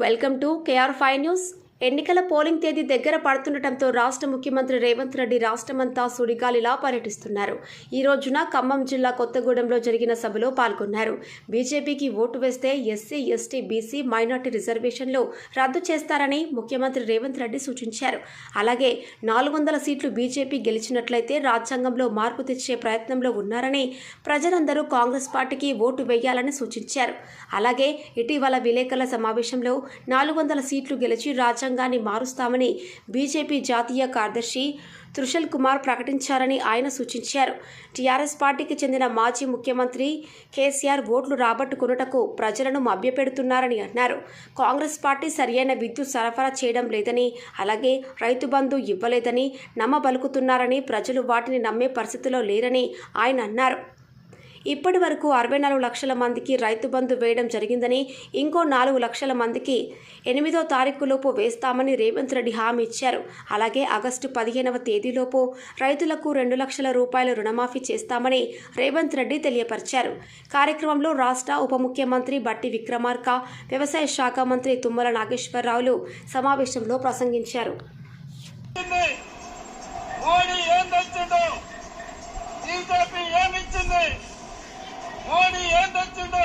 welcome to KR five news ఎన్నికల polling తేదీ దగ్గర పడుతుండటంతో రాష్ట్ర ముఖ్యమంత్రి రేవంత్ రెడ్డి రాష్ట్రమంతా సుడిగాలిలా పర్యటిస్తున్నారు. ఈ రోజున ఖమ్మం జిల్లా కొత్తగూడెంలో జరిగిన సభలో పాల్గొన్నారు. బీజేపీకి ఓటు వేస్తే ఎస్సీ ఎస్టీ బీసీ మైనార్టీ రిజర్వేషన్లు రద్దు చేస్తారని ముఖ్యమంత్రి రేవంత్ రెడ్డి సూచించారు. అలాగే నాలుగు వందల సీట్లు బీజేపీ గెలిచినట్లయితే రాజ్యాంగంలో మార్పు తెచ్చే ప్రయత్నంలో ఉన్నారని ప్రజలందరూ కాంగ్రెస్ పార్టీకి ఓటు వేయాలని సూచించారు. అలాగే ఇటీవల విలేకరుల సమావేశంలో నాలుగు వందల సీట్లు గెలిచి రాజ్యాంగ రాజ్యాంగాన్ని మారుస్తామని బీజేపీ జాతీయ కార్యదర్శి తృషల్ కుమార్ ప్రకటించారని ఆయన సూచించారు. టీఆర్ఎస్ పార్టీకి చెందిన మాజీ ముఖ్యమంత్రి కేసీఆర్ ఓట్లు రాబట్టుకున్నటకు ప్రజలను మభ్యపెడుతున్నారని అన్నారు. కాంగ్రెస్ పార్టీ సరియైన విద్యుత్ సరఫరా చేయడం లేదని అలాగే రైతు బంధు ఇవ్వలేదని నమ్మబలుకుతున్నారని ప్రజలు వాటిని నమ్మే పరిస్థితిలో లేరని ఆయన అన్నారు. ఇప్పటి వరకు అరవై నాలుగు లక్షల మందికి రైతు బంధు వేయడం జరిగిందని ఇంకో నాలుగు లక్షల మందికి ఎనిమిదో తారీఖులోపు వేస్తామని రేవంత్ రెడ్డి హామీ ఇచ్చారు. అలాగే ఆగస్టు పదిహేనవ తేదీలోపు రైతులకు రెండు లక్షల రూపాయల రుణమాఫీ చేస్తామని రేవంత్ రెడ్డి తెలియపరిచారు. కార్యక్రమంలో రాష్ట్ర ఉప ముఖ్యమంత్రి బట్టి విక్రమార్క వ్యవసాయ శాఖ మంత్రి తుమ్మల నాగేశ్వరరావులు సమావేశంలో ప్రసంగించారు. ఏం బీజేపీ ఏమిచ్చింది? మోడీ ఏం తెచ్చిండు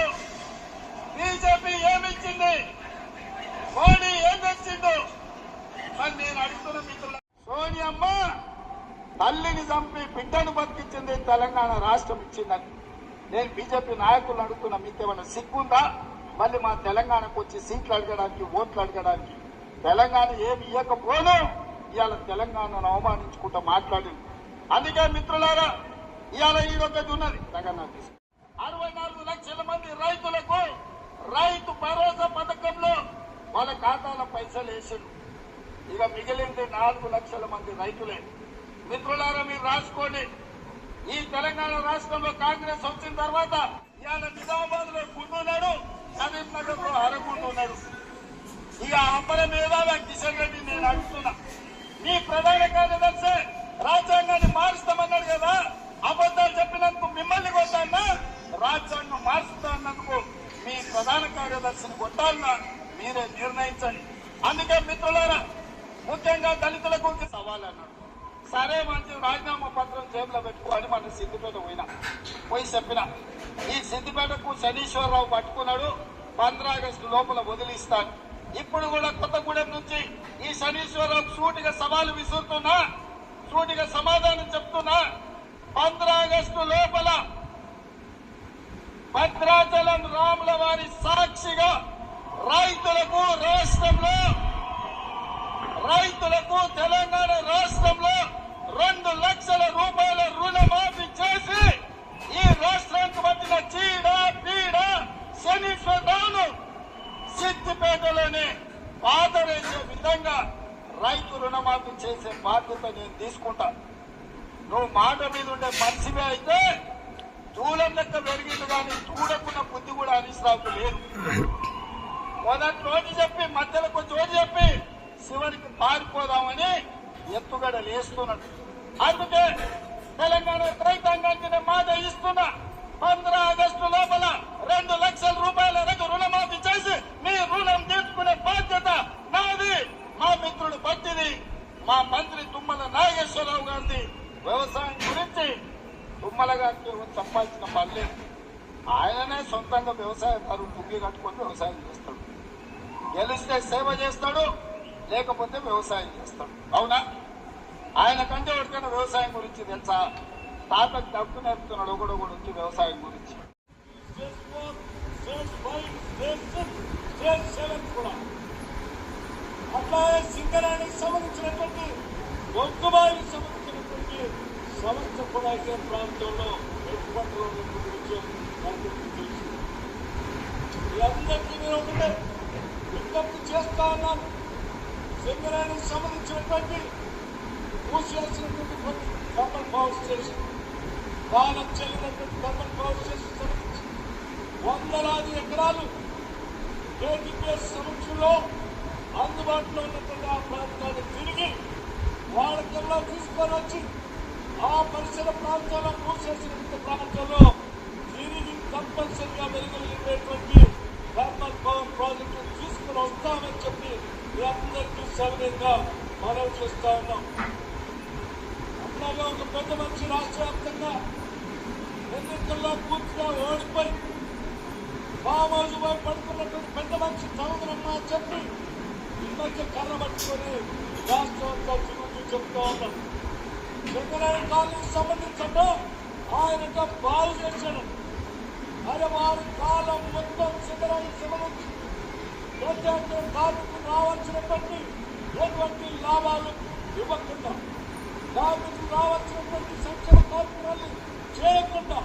బీజేపీ ఏమిచ్చింది? మోడీ ఏం తెచ్చిండు మరి నేను అడుగుతున్న మిత్రులు సోనియమ్మ తల్లిని చంపి బిడ్డను బతికించింది తెలంగాణ రాష్ట్రం ఇచ్చిందని. నేను బీజేపీ నాయకులను అడుగుతున్నా మీకేమైనా సిగ్గుందా? మళ్ళీ మా తెలంగాణకు వచ్చి సీట్లు అడగడానికి ఓట్లు అడగడానికి. తెలంగాణ ఏమి ఇవ్వకపోను ఇవాళ తెలంగాణను అవమానించుకుంటూ మాట్లాడింది. అందుకే మిత్రులారా ఇవాళ ఈ రోజు ఉన్నది. తెలంగాణ అరవై నాలుగు లక్షల మంది రైతులకు రైతు భరోసా పథకంలో వాళ్ళ ఖాతాలో పైసలు వేసారు ఇక మిగిలింది నాలుగు లక్షల మంది రైతులే. మిత్రులారా మీరు రాసుకోండి. ఈ తెలంగాణ రాష్ట్రంలో కాంగ్రెస్ వచ్చిన తర్వాత ఇవాళ నిజామాబాద్లో సరే మంచి రాజీనామా పత్రం జేబులో పెట్టుకోని మన సిద్దిపేట పోయినా. పోయి చెప్పిన. ఈ సిద్దిపేటకు శనీశ్వరరావు పట్టుకున్నాడు పంద్రా ఆగస్టు లోపల వదిలిస్తాను. ఇప్పుడు కూడా కొత్తగూడెం నుంచి ఈ శనీశ్వరరావు సూటిగా సవాలు విసురుతున్నా సూటిగా సమాధానం చెప్తున్నా పంద్రా ఆగస్టు లోపల భద్రాచలం రాముల వారి సాక్షిగా రైతులకు రాష్ట్రంలో రైతులకు తెలంగాణ రాష్ట్రంలో రెండు లక్షల రూపాయల రుణమాఫీ చేసి ఈ రాష్ట్రానికి వచ్చిన చీడ పీడ శనీశ్వరరావును సిద్దిపేటలోనే పాతరేసే విధంగా రైతు రుణమాఫీ చేసే బాధ్యత నేను తీసుకుంటా. నువ్వు మాట మీద ఉండే మనిషివే అయితే దూలం లెక్క పెరిగింది కానీ చూడకున్న బుద్ధి కూడా హరీశ్రావుకు లేదు. మొదటి రోజు చెప్పి మధ్యలో కొంచెం రోజు చెప్పి పారిపోదామని ఎత్తుగడ లేస్తున్నాడు అందుకే తెలంగాణ రైతాంగానికి నేను మాట ఇస్తున్నా. పంద్రా ఆగస్టు లోపల రెండు లక్షల రూపాయల రైతు రుణమాఫీ చేసి మీ రుణం తీసుకునే బాధ్యత నాది. మా మిత్రుడు పట్టిది మా మంత్రి తుమ్మల నాగేశ్వరరావు గారిది. వ్యవసాయం గురించి తుమ్మల గారికి చెప్పాల్సిన పని ఆయననే సొంతంగా వ్యవసాయదారులు ముగ్గి కట్టుకొని వ్యవసాయం చేస్తాడు. గెలిస్తే సేవ చేస్తాడు లేకపోతే వ్యవసాయం చేస్తాడు అవునా? ఆయన కంటే ఎవరికైనా వ్యవసాయం గురించి తెలుసా? తాతకు డబ్బు నేర్పుతున్నాడు ఒకడు గురించి వచ్చి వ్యవసాయం గురించి. అట్లాగే సింగరానికి సంబంధించినటువంటి ఒక్కబాయికి సంబంధించినటువంటి సమస్య కూడా ఇదే ప్రాంతంలో ఎటువంటి గురించి మనకు తెలుసు వీళ్ళందరికీ నేను ఒకటే విజ్ఞప్తి చేస్తా ఉన్నాను సింగరానికి సంబంధించినటువంటి మూసేసినటువంటి థర్మల్ పవర్ స్టేషన్ కాలం చెల్లినటువంటి థర్మల్ పవర్ స్టేషన్ సంబంధించి వందలాది ఎకరాలు కేటీపీఎస్ సమక్షంలో అందుబాటులో ఉన్నటువంటి ఆ ప్రాంతాన్ని తిరిగి వాళ్ళకెల్లా తీసుకొని వచ్చి ఆ పరిసర ప్రాంతాల్లో మూసేసినటువంటి ప్రాంతంలో తిరిగి కంపల్సరిగా వెలుగలిగేటువంటి థర్మల్ పవర్ ప్రాజెక్టు తీసుకుని వస్తామని చెప్పి మీ అందరికీ సవినయంగా మనవి చేస్తా ఉన్నాం. అట్లాగే ఒక పెద్ద మనిషి రాష్ట్ర వ్యాప్తంగా ఎన్నికల్లో పూర్తిగా ఓడిపోయి ఫామ్ పడుకున్నటువంటి పెద్ద మనిషి చదువుతున్నా చెప్పి ఈ మధ్య కర్ర పట్టుకొని రాష్ట్రం అంతా తిరుగుతూ చెప్తా ఉన్నాం. చంద్రబాబు కాలనీకి సంబంధించడం ఆయన బాగు చేశాడు. అరే వారి కాలం మొత్తం చంద్రబాబు సంబంధించి ప్రత్యేక కార్మికులు రావాల్సినటువంటి ఎటువంటి లాభాలు ఇవ్వకుండా కార్మికులు రావాల్సినటువంటి సంక్షేమ కార్యక్రమాలు చేయకుండా